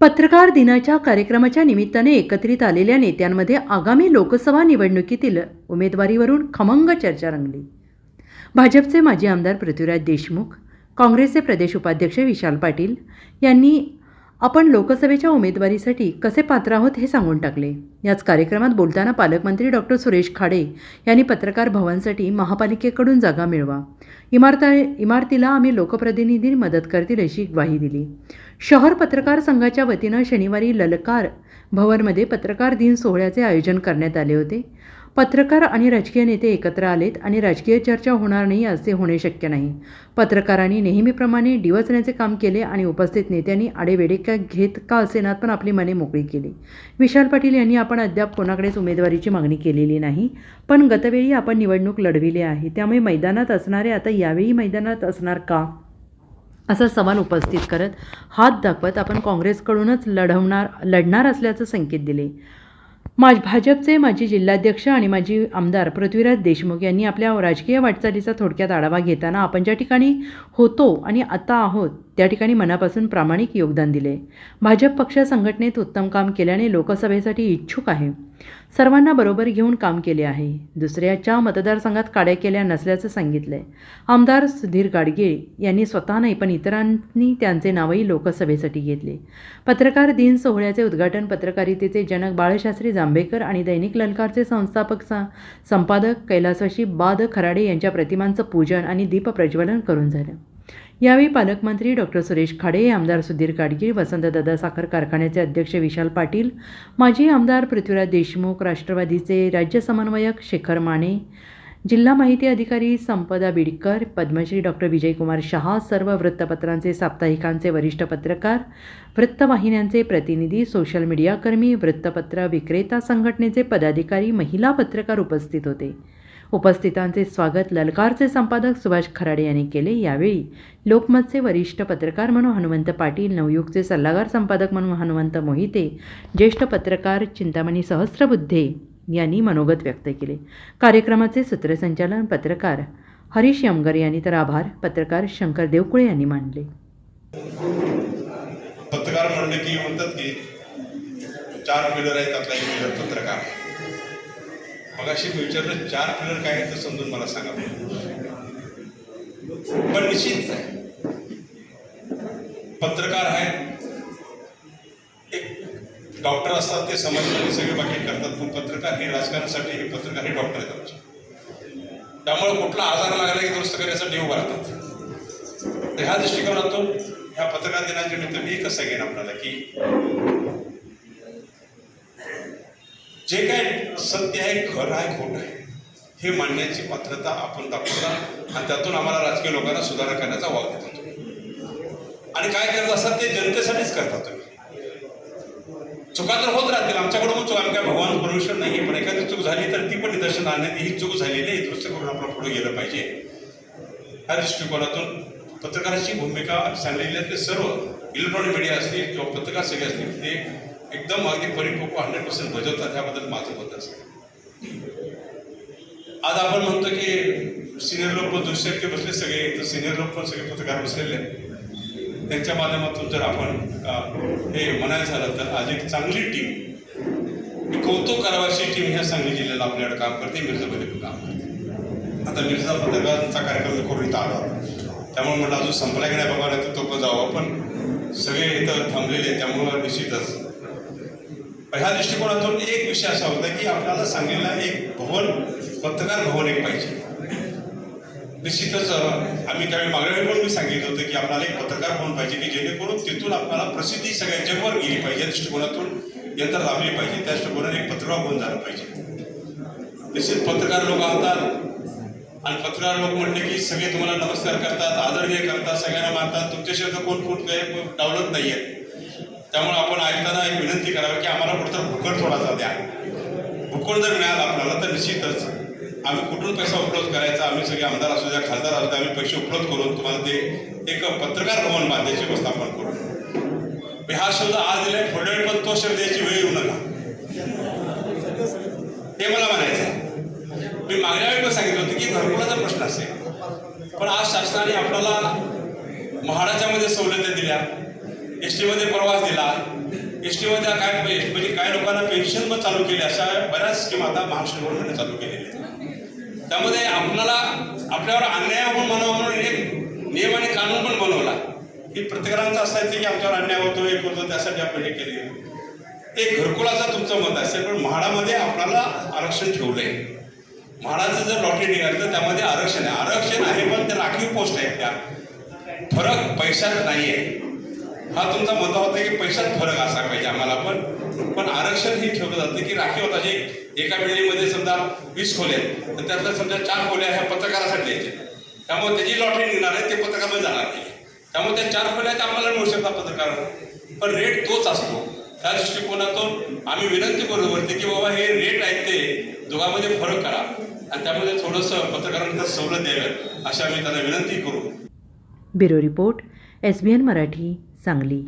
पत्रकार दिनाच्या कार्यक्रमाच्या निमित्ताने एकत्रित आलेल्या नेत्यांमध्ये आगामी लोकसभा निवडणुकीतील उमेदवारीवरून खमंग चर्चा रंगली. भाजपचे माजी आमदार पृथ्वीराज देशमुख काँग्रेसचे प्रदेश उपाध्यक्ष विशाल पाटील यांनी आपण लोकसभेच्या उमेदवारीसाठी कसे पात्र आहोत हे सांगून टाकले. याच कार्यक्रमात बोलताना पालकमंत्री डॉक्टर सुरेश खाडे यांनी पत्रकार भवनसाठी महापालिकेकडून जागा मिळवा. इमारता इमारतीला आम्ही लोकप्रतिनिधी मदत करतील अशी ग्वाही दिली. शहर पत्रकार संघाच्या वतीनं शनिवारी ललकार भवनमध्ये पत्रकार दिन सोहळ्याचे आयोजन करण्यात आले होते. पत्रकार आणि राजकीय नेते एकत्र आलेत आणि राजकीय चर्चा होणार नाही असे होणे शक्य नाही. पत्रकारांनी नेहमीप्रमाणे डिवचण्याचे काम केले आणि उपस्थित नेत्यांनी आडेवेडे का घेत का असेनात पण आपली मने मोकळी केली. विशाल पाटील यांनी आपण अद्याप कोणाकडेच उमेदवारीची मागणी केलेली नाही पण गतवेळी आपण निवडणूक लढविली आहे त्यामुळे मैदानात असणारे आता यावेळी मैदानात असणार का? असा सवाल उपस्थित करत हात दाखवत आपण काँग्रेसकडूनच लढवणार लढणार असल्याचं संकेत दिले. मा भाजपचे माजी जिल्हाध्यक्ष आणि माजी आमदार पृथ्वीराज देशमुख यांनी आपल्या राजकीय वाटचालीचा थोडक्यात आढावा घेताना आपण ज्या ठिकाणी होतो आणि आता आहोत त्या ठिकाणी मनापासून प्रामाणिक योगदान दिले. भाजप पक्ष संघटनेत उत्तम काम केल्याने लोकसभेसाठी इच्छुक आहे. सर्वांना बरोबर घेऊन काम केले आहे. दुसऱ्याच्या मतदारसंघात काड्या केल्या नसल्याचं सांगितलं आहे आमदार सुधीर गाडगे यांनी स्वतः नाही पण इतरांनी त्यांचे नावही लोकसभेसाठी घेतले. पत्रकार दिन सोहळ्याचे उद्घाटन पत्रकारितेचे जनक बाळशास्त्री जांभेकर आणि दैनिक ललकारचे संस्थापक सा संपादक कैलासवाशी बाद खराडे यांच्या प्रतिमांचं पूजन आणि दीपप्रज्वलन करून झालं. यावेळी पालकमंत्री डॉक्टर सुरेश खाडे आमदार सुधीर गाडगीळ वसंतदादा साखर कारखान्याचे अध्यक्ष विशाल पाटील माजी आमदार पृथ्वीराज देशमुख राष्ट्रवादीचे राज्य समन्वयक शेखर माने जिल्हा माहिती अधिकारी संपदा बिडकर पद्मश्री डॉक्टर विजयकुमार शहा सर्व वृत्तपत्रांचे साप्ताहिकांचे वरिष्ठ पत्रकार वृत्तवाहिन्यांचे प्रतिनिधी सोशल मीडियाकर्मी वृत्तपत्र विक्रेता संघटनेचे पदाधिकारी महिला पत्रकार उपस्थित होते. उपस्थितांचे स्वागत ललकारचे संपादक सुभाष खराडे यांनी केले यावेळी. लोकमतचे वरिष्ठ पत्रकार म्हणून हनुमंत पाटील नवयुगचे सल्लागार संपादक म्हणून हनुमंत मोहिते ज्येष्ठ पत्रकार चिंतामणी सहस्रबुद्धे यांनी मनोगत व्यक्त केले. कार्यक्रमाचे सूत्रसंचालन पत्रकार हरीश यमगर यांनी तर आभार. पत्रकार शंकर देवकुळे यांनी मानले पत्रकार म्हणलं की म्हणतात की चार आहेत आपला एक पत्रकार. आहे. मग अशी मी विचारलं चार पिलर काय आहेत तर समजून मला सांगा पण निश्चित आहे पत्रकार आहेत. एक डॉक्टर असतात ते समाजासाठी सगळे बाकी करतात पण पत्रकार हे राजकारणासाठी हे पत्रकार हे डॉक्टर आहेत आमचे. त्यामुळे कुठला आजार लागला की दुरुस्त करण्यासाठी उभं राहतात तर ह्या दृष्टिकोनातून ह्या पत्रकार दिनाच्या निमित्त मी एकच सांगेन आपल्याला की जे काय सत्य आहे खरं आहे खोट आहे हे मांडण्याची पात्रता आपण दाखवता आणि त्यातून आम्हाला राजकीय लोकांना सुधारणा करण्याचा वाव देतो. आणि काय करत असतात ते जनतेसाठीच करतात तुम्ही. चुका तर होत राहतील. आमच्याकडून चूक आम्ही काय भगवान परमेश्वर नाही पण एखादी चूक झाली तर ती पण निदर्शन आणण्यात ही चूक झाली नाही दुरुस्त करून आपण पुढे गेलं पाहिजे. ह्या दृष्टिकोनातून पत्रकाराची भूमिका सांगलेली ते सर्व इलेक्ट्रॉनिक मीडिया असतील किंवा पत्रकार सगळे असतील ते एकदम अगदी परिपक्व हंड्रेड पर्सेंट भजवतात ह्याबद्दल माझं मत असतं आज आपण म्हणतो की सिनियर लोक पण दुसऱ्याचे बसले सगळे तर सिनियर लोक पण सगळे पत्रकार बसलेले आहेत. त्यांच्या माध्यमातून जर आपण हे म्हणायचं झालं तर आज एक चांगली टीम कौतुक करावाची टीम ह्या सांगली जिल्ह्याला आपल्याकडे काम करते मिर्झामध्ये पण काम करते. आता मिर्झा पत्रकारांचा कार्यक्रम करून इथं आला त्यामुळे म्हटलं अजून संपला की नाही बघा नाही तो पण जावं पण सगळे इथं थांबलेले त्यामुळं निश्चितच ह्या दृष्टिकोनातून एक विषय असा होता की आपल्याला सांगलीला एक भवन पत्रकार भवन एक पाहिजे. निश्चितच आम्ही त्यावेळी मागल्या वेळी पण मी सांगितलं होतं की आपल्याला एक पत्रकार भवन पाहिजे की जेणेकरून तिथून आपल्याला प्रसिद्धी सगळ्या जगभर गेली पाहिजे. या दृष्टिकोनातून यंत्र लावली पाहिजे. त्या दृष्टिकोनाने एक पत्रकार भवन झालं पाहिजे. निश्चित पत्रकार लोक असतात आणि पत्रकार लोक म्हणले की सगळे तुम्हाला नमस्कार करतात आदरणीय करतात सगळ्यांना मारतात तुमच्याशिवाय तर कोण कुठ डावलत नाही आहेत त्यामुळे आपण ऐकताना एक विनंती करावी की आम्हाला कुठं भुकड थोडासा द्या. भुकड जर मिळाला आपल्याला तर निश्चितच आम्ही कुठून पैसा उपलब्ध करायचा? आम्ही सगळे आमदार असू द्या खासदार असू द्या आम्ही पैसे उपलब्ध करून तुम्हाला ते एक पत्रकार भवन बांधायची व्यवस्थापन करू. मी हा शब्द आज दिलाय थोड्या वेळ पण तो शब्द द्यायची वेळ येऊ नका. हे मला म्हणायचं आहे मी मागल्या वेळी पण सांगितलं होतं की घरकुलाचा प्रश्न असेल. पण आज शासनाने आपल्याला महाराजामध्ये सवलत्या सवलती दिल्या. एस टीमध्ये प्रवास दिला. एस टीमध्ये काय म्हणजे काय लोकांना पेन्शन पण चालू केली अशा बऱ्याच स्कीम आता महाराष्ट्र गव्हर्नमेंटने चालू केलेल्या आहेत. त्यामध्ये आपल्याला आपल्यावर अन्याय आपण म्हणावा म्हणून एक नियम आणि कानून पण बनवला. की प्रत्येकांचं असं आहे की आमच्यावर अन्याय होतो एक होतो त्यासाठी आपण हे केले. ते घरकुलाचं तुमचं मत असेल पण म्हाडामध्ये आपल्याला आरक्षण ठेवलंय. म्हाडाचं जर लॉटरी निघालं तर त्यामध्ये आरक्षण आहे. आरक्षण आहे पण ते राखीव पोस्ट आहेत त्या. फरक पैशात नाही आहे हा तुमचा मुद्दा होता की पैशात फरक असा पाहिजे आम्हाला. पण पण आरक्षण हे ठेवलं जातं की राखीव होता जे एका बिल्डिंगमध्ये समजा वीस खोल्या आहेत तर त्यातल्या समजा चार खोल्या ह्या पत्रकारासाठी द्यायच्या त्यामुळे त्याची लॉटरी निघणार आहे ते पत्रकारामध्ये जाणार नाही. त्यामुळे त्या चार खोल्या त्या आम्हाला मिळू शकतात पत्रकार. पण रेट तोच असतो. त्या दृष्टिकोनातून आम्ही विनंती करू वरती की बाबा हे रेट आहेत ते दोघांमध्ये फरक करा. आणि त्यामध्ये थोडंसं पत्रकारांना सवलत द्याव्यात अशा आम्ही त्यांना विनंती करू. Bureau report S B N Marathi. Sangli